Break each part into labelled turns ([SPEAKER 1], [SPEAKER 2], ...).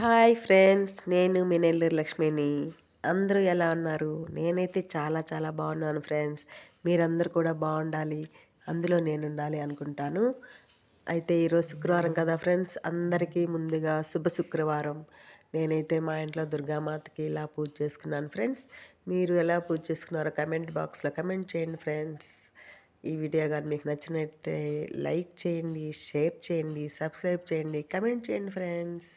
[SPEAKER 1] Hi friends నేను మీ నెల్లూరు లక్ష్మిని. అందరూ ఎలా ఉన్నారు? నేనైతే చాలా చాలా బాగున్నాను ఫ్రెండ్స్. మీరందరూ కూడా బాగుండాలి అందులో నేను ఉండాలి అనుకుంటాను. అయితే ఈరోజు శుక్రవారం కదా ఫ్రెండ్స్ అందరికీ ముందుగా శుభ శుక్రవారం. నేనైతే మా ఇంట్లో దుర్గామాతకి ఇలా పూజ చేసుకున్నాను ఫ్రెండ్స్. మీరు ఎలా పూజ చేసుకున్నారో కమెంట్ బాక్స్లో కమెంట్ చేయండి ఫ్రెండ్స్. ఈ వీడియో కానీ మీకు నచ్చినట్లయితే లైక్ చేయండి షేర్ చేయండి సబ్స్క్రైబ్ చేయండి కమెంట్ చేయండి ఫ్రెండ్స్.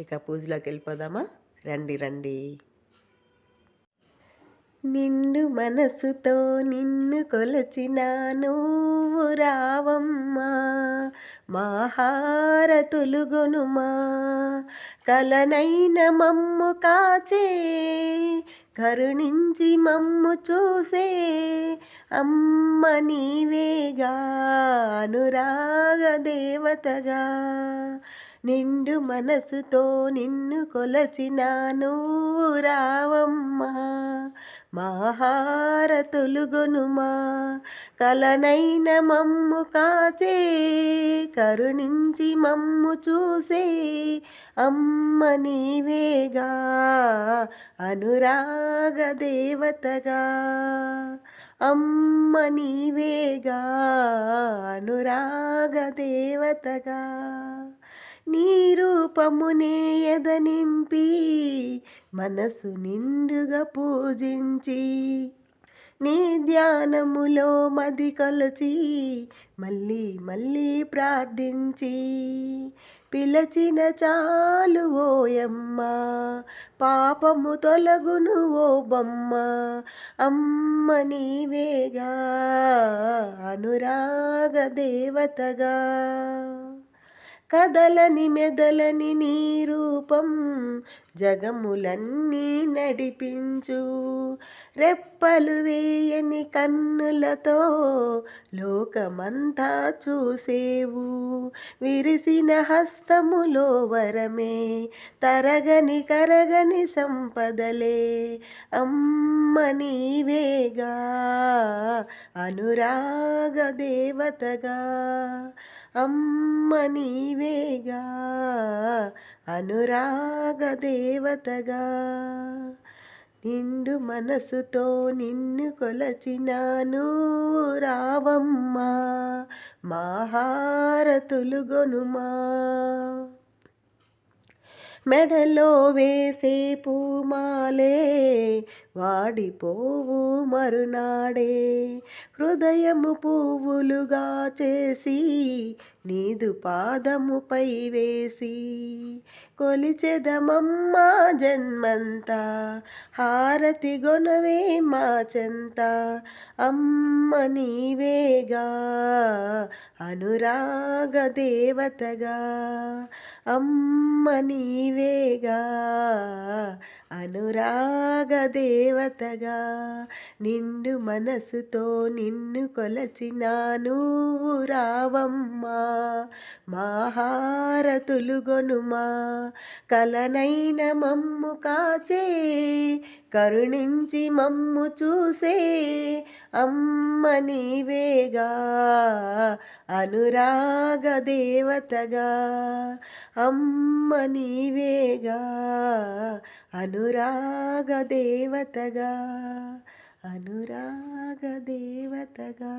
[SPEAKER 1] ఇక పూజలోకి వెళ్ళిపోదామా? రండి రండి. నిన్ను మనసుతో నిన్ను కొలచిన నువ్వు రావమ్మా. మాహారతులుగొనుమా కలనైన మమ్ము కాచే కరుణించి మమ్ము చూసే. అమ్మ నీవేగా అనురాగ దేవతగా. నిండు మనసుతో నిన్ను కొలచిన నువ్వు రావమ్మా మాహారతులుగొనుమా కలనైన మమ్ము కాచే కరుణించి మమ్ము చూసే అమ్మ నీవేగా అనురాగ దేవతగా. అమ్మ నీవేగా అనురాగ దేవతగా. నీ రూపమునే ఎదనింపి మనసు నిండుగా పూజించి నీ ధ్యానములో మది కొలచి మళ్ళీ మళ్ళీ ప్రార్థించి పిలచిన చాలు ఓయమ్మ పాపము తొలగును ఓ బొమ్మ అమ్మ నీవేగా అనురాగ దేవతగా. కదలని మెదలని నీ రూపం జగములన్నీ నడిపించు. రెప్పలు వేయని కన్నులతో లోకమంతా చూసేవు. విరిసిన హస్తములో వరమే తరగని కరగని సంపదలే. అమ్మ నీవేగా అనురా దేవతగా. అమ్మ నీవేగా. అనురాగ దేవతగా. నిండు మనసుతో నిన్ను కొలచినాను రావమ్మా. మాహారతులుగొనుమా మెడలో వేసే పూమాలే వాడిపోవు మరునాడే. హృదయము పువ్వులుగా చేసి నీదు పాదముపై వేసి కొలిచెదమమ్మా జన్మంతా. హారతి గొనవే మా చెంత. అమ్మ నీవేగా అనురాగ దేవతగా. అమ్మ నీవేగా అనురాగ దేవతగా నిండు మనసుతో నిన్ను కొలచిన నువ్వు రావమ్మా మాహారతులుగొనుమా కలనైన మమ్ము కాచే కరుణించి మమ్ము చూసే అమ్మ నీవేగా అనురాగ దేవతగా అమ్మ నీవేగా అనురాగ దేవతగా అనురాగ దేవతగా.